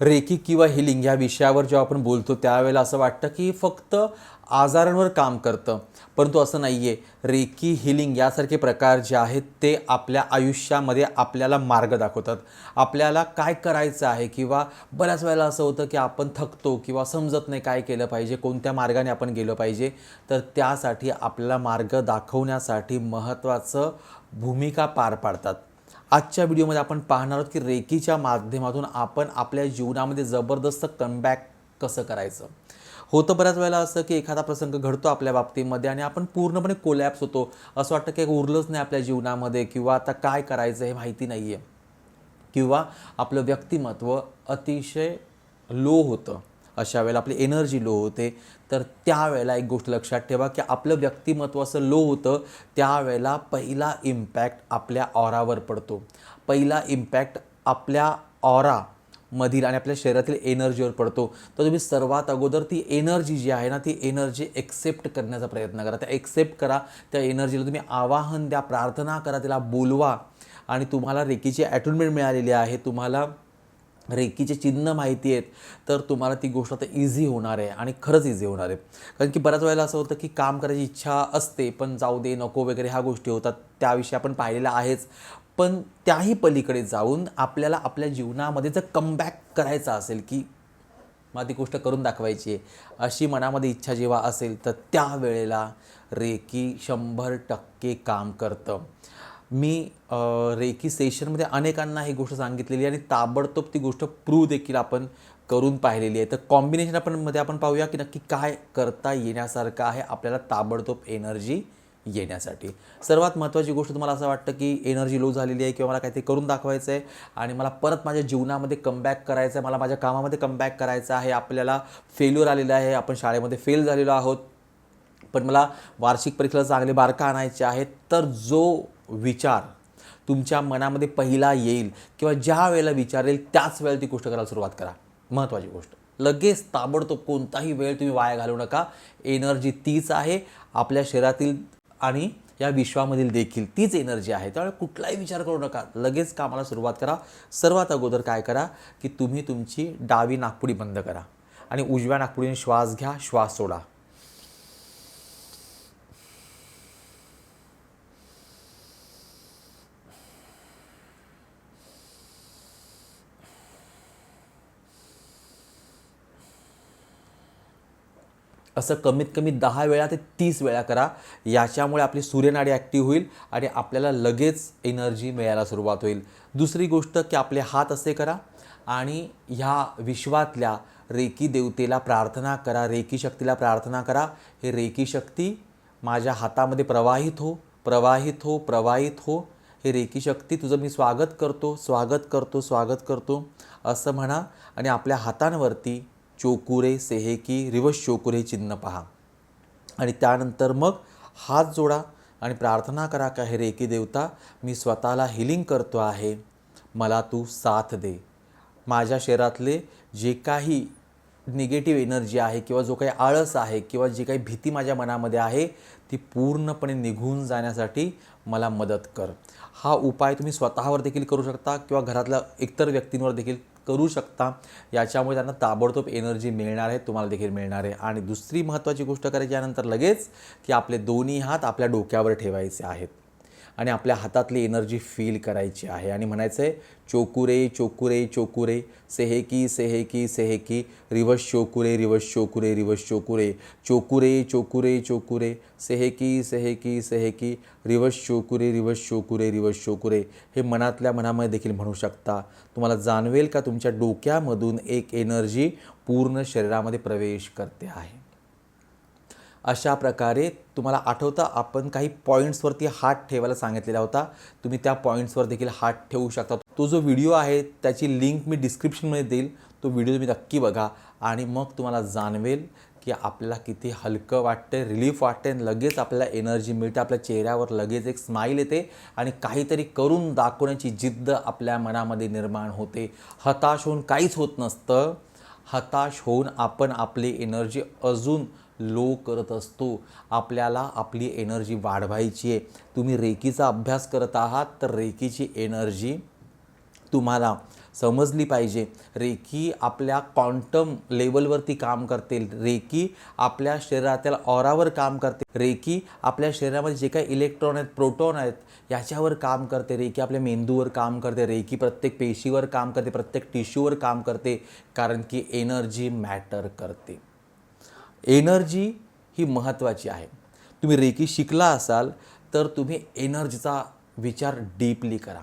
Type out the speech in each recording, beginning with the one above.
Recce किंवा healing ह्या विषयावर जेव्हा आपण बोलतो त्यावेळेला असं वाटतं की फक्त आजारांवर काम करतं. परंतु असं नाही आहे रेकी हिलिंग यासारखे प्रकार जे आहेत ते आपल्या आयुष्यामध्ये आपल्याला मार्ग दाखवतात. आपल्याला काय करायचं आहे किंवा बऱ्याच वेळेला असं होतं की आपण थकतो किंवा समजत नाही काय केलं पाहिजे कोणत्या मार्गाने आपण गेलं पाहिजे तर त्यासाठी आपल्याला मार्ग दाखवण्यासाठी महत्त्वाचं भूमिका पार पाडतात. आजच्या व्हिडिओमध्ये आपण पाहणार आहोत की रेकीच्या माध्यमातून आपण आपल्या जीवनामध्ये जबरदस्त कमबॅक कसं करायचं? होतं बऱ्याच वेळेला असं की एखादा प्रसंग घडतो आपल्या बाबतीमध्ये आणि आपण पूर्णपणे कोलॅप्स होतो. असं वाटतं की उरलंच नाही आपल्या जीवनामध्ये किंवा आता काय करायचं हे माहिती नाही आहे किंवा आपलं व्यक्तिमत्व अतिशय लो होतं. अशा वेळेला आपली एनर्जी लो होते. तर त्यावेळेला एक गोष्ट लक्षात ठेवा की आपलं व्यक्तिमत्व असं लो होतं त्यावेळेला पहिला इम्पॅक्ट आपल्या ऑरावर पडतो. पहिला इम्पॅक्ट आपल्या ऑरा मधील आणि आपल्या शरीरातील एनर्जीवर पडतो. तर तुम्ही सर्वात अगोदर ती एनर्जी जी आहे ना ती एनर्जी एक्सेप्ट करण्याचा प्रयत्न करा. त्या एक्सेप्ट करा त्या एनर्जीला तुम्ही आवाहन द्या प्रार्थना करा तिला बोलवा. आणि तुम्हाला रेकीची ॲटोनमेंट मिळालेली आहे तुम्हाला रेकीचे चिन्ह माहिती आहेत तर तुम्हाला ती गोष्ट आता इझी होणार आहे आणि खरंच इझी होणार आहे. कारण की बऱ्याच वेळेला असं होतं की काम करायची इच्छा असते पण जाऊ दे नको वगैरे ह्या गोष्टी होतात. त्याविषयी आपण पाहिलेलं आहेच. पण त्याही पलीकडे जाऊन आपल्याला आपल्या जीवनामध्ये जर कमबॅक करायचा असेल की मला ती गोष्ट करून दाखवायची आहे अशी मनामध्ये इच्छा जेव्हा असेल तर त्यावेळेला रेकी शंभर टक्के काम करतं. मी रेकी सेशनमध्ये अनेकांना ही गोष्ट सांगितलेली आहे आणि ताबडतोब ती गोष्ट प्रूव्ह देखील आपण करून पाहिलेली आहे. तर कॉम्बिनेशन आपण मध्ये आपण पाहूया की नक्की काय करता येण्यासारखं आहे आपल्याला ताबडतोब एनर्जी येण्यासाठी. सर्वात महत्त्वाची गोष्ट तुम्हाला असं वाटतं की एनर्जी लो झालेली आहे किंवा मला काहीतरी करून दाखवायचं आहे आणि मला परत माझ्या जीवनामध्ये कमबॅक करायचं आहे मला माझ्या कामामध्ये कमबॅक करायचं आहे आपल्याला फेल्युअर आलेलं आहे आपण शाळेमध्ये फेल झालेलो आहोत पण मला वार्षिक परीक्षेला चांगले मार्क आणायचे आहेत तर जो विचार तुमच्या मनामध्ये पहिला येईल किंवा ज्या वेळेला विचार येईल त्याच वेळेला ती गोष्ट करायला सुरुवात करा. महत्त्वाची गोष्ट. लगेच ताबडतोब कोणताही वेळ तुम्ही वाया घालवू नका. एनर्जी तीच आहे. आपल्या शरीरातील आणि या विश्वामधील देखील तीच एनर्जी आहे. त्यामुळे कुठलाही विचार करू नका. लगेच कामाला सुरुवात करा. सर्वात अगोदर काय करा की तुम्ही तुमची डावी नागपुडी बंद करा. आणि उजव्या नागपुडीने श्वास घ्या. श्वास सोडा. असं कमीत कमी दहा वेळा ते तीस वेळा करा. याच्यामुळे आपली सूर्यनाडी ॲक्टिव्ह होईल आणि आपल्याला लगेच एनर्जी मिळायला सुरुवात होईल. दुसरी गोष्ट की आपले हात असे करा आणि ह्या विश्वातल्या रेकी देवतेला प्रार्थना करा रेकी शक्तीला प्रार्थना करा. हे रेकी शक्ती माझ्या हातामध्ये प्रवाहित हो प्रवाहित हो प्रवाहित हो. हे रेकी शक्ती तुझं मी स्वागत करतो स्वागत करतो स्वागत करतो. असं म्हणा आणि आपल्या हातांवरती चोकुरे सेहेकी रिवर्स चोकुरे चिन्ह पहा. आणि त्यानंतर मग हात जोडा आणि प्रार्थना करा का हे रेकी देवता मी स्वतःला हिलिंग करतो आहे. मला तू साथ दे. माझ्या शरीरातले जे काही निगेटिव्ह एनर्जी आहे किंवा जो काही आळस आहे किंवा जी काही भीती माझ्या मनामध्ये आहे ती पूर्णपणे निघून जाण्यासाठी मला मदत कर. हा उपाय तुम्ही स्वतःवर देखील करू शकता किंवा घरातल्या इतर व्यक्तींवर देखील करू शकता. याच्यामुळे त्यांना ताबडतोब एनर्जी मिळणार आहे तुम्हाला देखील मिळणार आहे. आणि दुसरी महत्त्वाची गोष्ट करायची यानंतर लगेच की आपले दोन्ही हात आपल्या डोक्यावर ठेवायचे आहेत. आणि आपल्या हातातली एनर्जी फील करायची आहे. आणि म्हणायचं आहे चोकुरे चोकुरे चोकुरे सेहेकी सेहेकी सेहेकी रिवर्स चोकुरे रिवर्स चोकुरे रिवर्स चोकुरे चोकुरे चोकुरे चोकुरे सेहेकी सेहेकी सेहेकी रिवर्स चोकुरे रिवर्स चोकुरे रिवर्स चोकुरे. हे मनातल्या मनामध्ये देखील म्हणू शकता. तुम्हाला जाणवेल का तुमच्या डोक्यामधून एक एनर्जी पूर्ण शरीरामध्ये प्रवेश करते आहे? अशा प्रकारे तुम्हाला आठवतं आपण काही पॉईंट्सवरती हात ठेवायला सांगितलेला होता. तुम्ही त्या पॉईंट्सवर देखील हात ठेवू शकता. तो जो व्हिडिओ आहे त्याची लिंक मी डिस्क्रिप्शनमध्ये देईल. तो व्हिडिओ तुम्ही नक्की बघा आणि मग तुम्हाला जाणवेल की आपल्याला किती हलकं वाटतं रिलीफ वाटते आणि लगेच आपल्याला एनर्जी मिळते आपल्या चेहऱ्यावर लगेच एक स्माईल येते आणि काहीतरी करून दाखवण्याची जिद्द आपल्या मनामध्ये निर्माण होते. हताश होऊन काहीच होत नसतं. हताश होऊन आपण आपली एनर्जी अजून लो करत असतो. आपल्याला आपली एनर्जी वाढवायची आहे. तुम्ही रेकीचा अभ्यास करत आहात तर रेकीची एनर्जी तुम्हाला समजली पाहिजे. रेकी आपल्या क्वांटम लेवलवरती काम करते. रेकी आपल्या शरीरातील ऑरावर काम करते. रेकी आपल्या शरीरामध्ये जे काही इलेक्ट्रॉन आहेत प्रोटॉन आहेत याच्यावर काम करते. रेकी आपल्या मेंदूवर काम करते. रेकी प्रत्येक पेशीवर काम करते. प्रत्येक टिश्यूवर काम करते. कारण की एनर्जी मॅटर करते. एनर्जी ही महत्त्वाची आहे. तुम्ही रेकी शिकला असाल तर तुम्ही एनर्जीचा विचार डीपली करा.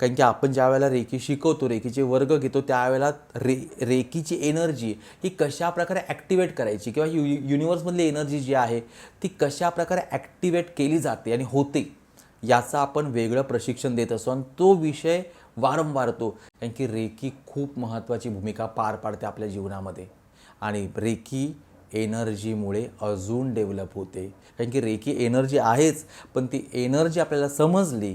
कारण की आपण ज्या वेळेला रेकी शिकवतो रेकीचे वर्ग घेतो त्यावेळेला रे रेकीची एनर्जी ही कशा प्रकारे ॲक्टिवेट करायची किंवा यु युनिवर्समधली एनर्जी जी आहे ती कशा प्रकारे ॲक्टिवेट केली जाते आणि होते याचं आपण वेगळं प्रशिक्षण देत असतो आणि तो विषय वारंवार तो कारण की रेकी खूप महत्त्वाची भूमिका पार पाडते आपल्या जीवनामध्ये. आणि रेकी एनर्जीमुळे अजून डेव्हलप होते. कारण की रेकी एनर्जी आहेच पण ती एनर्जी आपल्याला समजली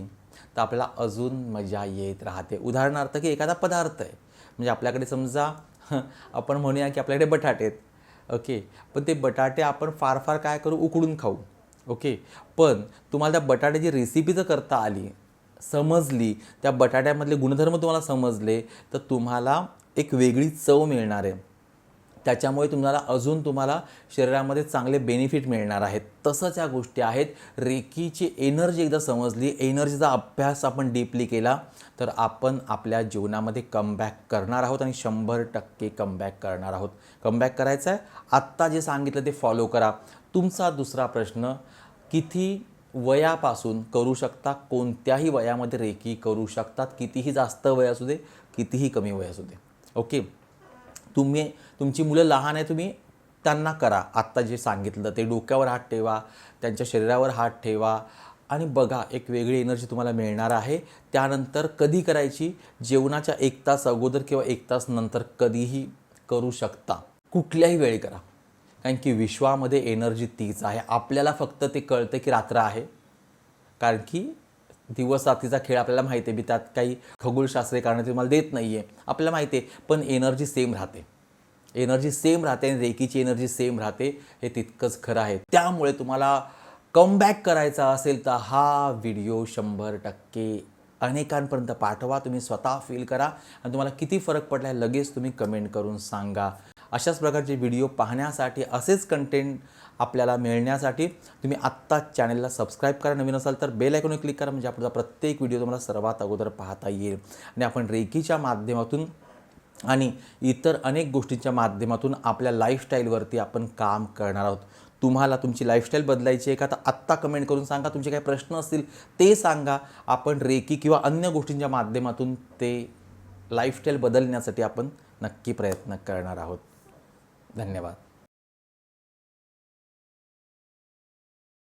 तर आपल्याला अजून मजा येत राहते. उदाहरणार्थ की एखादा पदार्थ आहे. म्हणजे आपल्याकडे समजा आपण म्हणूया की आपल्याकडे बटाटे आहेत. ओके? पण ते बटाटे आपण फार फार काय करू? उकडून खाऊ. ओके? पण तुम्हाला त्या बटाट्याची रेसिपी जर करता आली समजली त्या बटाट्यामधले गुणधर्म तुम्हाला समजले तर तुम्हाला एक वेगळी चव मिळणार आहे. त्याच्यामुळे तुम्हाला अजून तुम्हाला शरीरामध्ये चांगले बेनिफिट मिळणार आहेत. तसंच या गोष्टी आहेत. रेकीची एनर्जी एकदा समजली एनर्जीचा अभ्यास आपण डीपली केला तर आपण आपल्या जीवनामध्ये कमबॅक करणार आहोत आणि शंभर टक्के कमबॅक करणार आहोत. कमबॅक करायचं आहे. आत्ता जे सांगितलं ते फॉलो करा. तुमचा दुसरा प्रश्न किती वयापासून करू शकता? कोणत्याही वयामध्ये रेकी करू शकतात? कितीही जास्त वय असू दे कितीही कमी वय असू दे. ओके तुम्ही तुमची मुलं लहान आहे तुम्ही त्यांना करा. आत्ता जे सांगितलं ते डोक्यावर हात ठेवा त्यांच्या शरीरावर हात ठेवा. आणि बघा एक वेगळी एनर्जी तुम्हाला मिळणार आहे. त्यानंतर कधी करायची? जेवणाच्या एक तास अगोदर किंवा एक तास नंतर कधीही करू शकता. कुठल्याही वेळी करा. कारण की विश्वामध्ये एनर्जी तीच आहे. आपल्याला फक्त ते कळतं की रात्र आहे. कारण की दिवस रात्रीचा खेळ आपल्याला माहिती आहे मी त्यात काही खगोलशास्त्रीय कारण तुम्हाला देत नाही आहे आपल्याला माहिती आहे पण एनर्जी सेम राहते. एनर्जी सेम राहते आणि रेकीची एनर्जी सेम राहते हे तितकंच खरं आहे. त्यामुळे तुम्हाला कमबॅक करायचा असेल तर हा व्हिडिओ शंभर टक्के अनेकांपर्यंत पाठवा. तुम्ही स्वतः फील करा आणि तुम्हाला किती फरक पडला आहे लगेच तुम्ही कमेंट करून सांगा. अशाच प्रकारचे व्हिडिओ पाहण्यासाठी असेच कंटेंट आपल्याला मिळण्यासाठी तुम्ही आत्ताच चॅनलला सबस्क्राईब करा. नवीन असाल तर बेल आयकॉनवर क्लिक करा. म्हणजे आपला प्रत्येक व्हिडिओ तुम्हाला सर्वात अगोदर पाहता येईल. आणि आपण रेकीच्या माध्यमातून आणि इतर अनेक गोष्टींच्या माध्यमातून आपल्या लाईफस्टाईलवरती आपण काम करणार आहोत. तुम्हाला तुमची लाईफस्टाईल बदलायची आहे का? तर आत्ता कमेंट करून सांगा. तुमचे काही प्रश्न असतील ते सांगा. आपण रेकी किंवा अन्य गोष्टींच्या माध्यमातून ते लाईफस्टाईल बदलण्यासाठी आपण नक्की प्रयत्न करणार आहोत. धन्यवाद.